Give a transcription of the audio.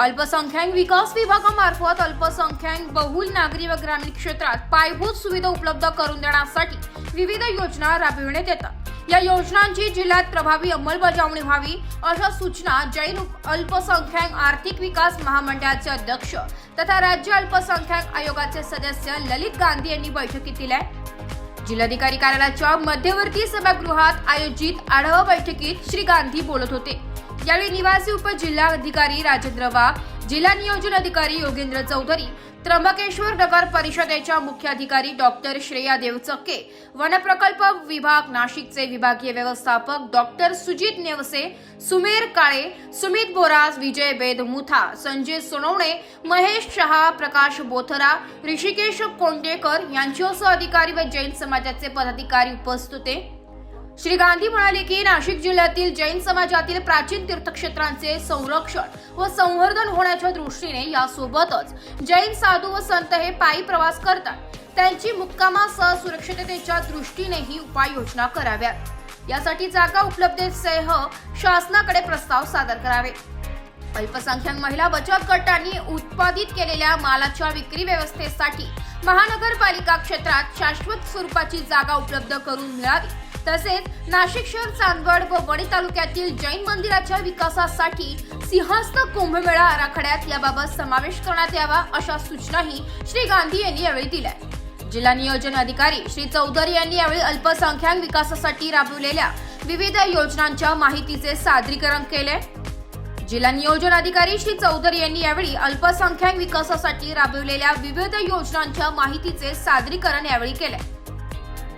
अल्पसंख्याक विकास विभागामार्फत अल्पसंख्याक बहुल नागरी व ग्रामीण क्षेत्रात पायाभूत सुविधा उपलब्ध करून देण्यासाठी विविध योजना राबविण्यात येतात. या योजनांची जिल्ह्यात प्रभावी अंमलबजावणी व्हावी अशा सूचना जैन अल्पसंख्याक आर्थिक विकास महामंडळाचे अध्यक्ष तथा राज्य अल्पसंख्याक आयोगाचे सदस्य ललित गांधी यांनी बैठकीत दिल्या. जिल्हाधिकारी कार्यालयाच्या मध्यवर्ती सभागृहात आयोजित आढावा बैठकीत श्री गांधी बोलत होते. यावेळी निवासी उपजिल्हाधिकारी राजेंद्र वाघ जिल्हा नियोजन अधिकारी योगेंद्र चौधरी त्र्यंबकेश्वर नगर परिषदेच्या मुख्याधिकारी डॉक्टर श्रेया देवचक्के वनप्रकल्प विभाग नाशिकचे विभागीय व्यवस्थापक डॉक्टर सुजित नेवसे सुमेर काळे सुमित बोरास विजय वेद मुथा संजय सोनवणे महेश शहा प्रकाश बोथरा ऋषिकेश कोंडेकर यांच्यासह अधिकारी व जैन समाजाचे पदाधिकारी उपस्थित होते. श्री गांधी म्हणाले की नाशिक जिल्ह्यातील जैन समाजातील प्राचीन तीर्थक्षेत्रांचे संरक्षण व संवर्धन होण्याच्या दृष्टीने यासोबतच जैन साधू व संत हे पायी प्रवास करतात. त्यांची मुक्कामासह सुरक्षिततेच्या दृष्टीनेही उपाययोजना कराव्यात. यासाठी जागा उपलब्धतेसह शासनाकडे प्रस्ताव सादर करावे. अल्पसंख्याक महिला बचत गटांनी उत्पादित केलेल्या मालाच्या विक्री व्यवस्थेसाठी महानगरपालिका क्षेत्रात शाश्वत स्वरूपाची जागा उपलब्ध करून मिळावी. तसेच नाशिक शहर चांदवड व वणी तालुक्यातील जैन मंदिराच्या विकासासाठी सिंहस्थ कुंभमेळा आराखड्यात याबाबत समावेश करण्यात यावा अशा सूचनाही श्री गांधी यांनी यावेळी दिल्या. जिल्हा नियोजन अधिकारी श्री चौधरी यांनी यावेळी अल्पसंख्याक विकासासाठी राबवलेल्या विविध योजनांच्या माहितीचे सादरीकरण केले. जिल्हा नियोजन अधिकारी श्री चौधरी यांनी यावेळी अल्पसंख्याक विकासासाठी राबवलेल्या विविध योजनांच्या माहितीचे सादरीकरण यावेळी केले.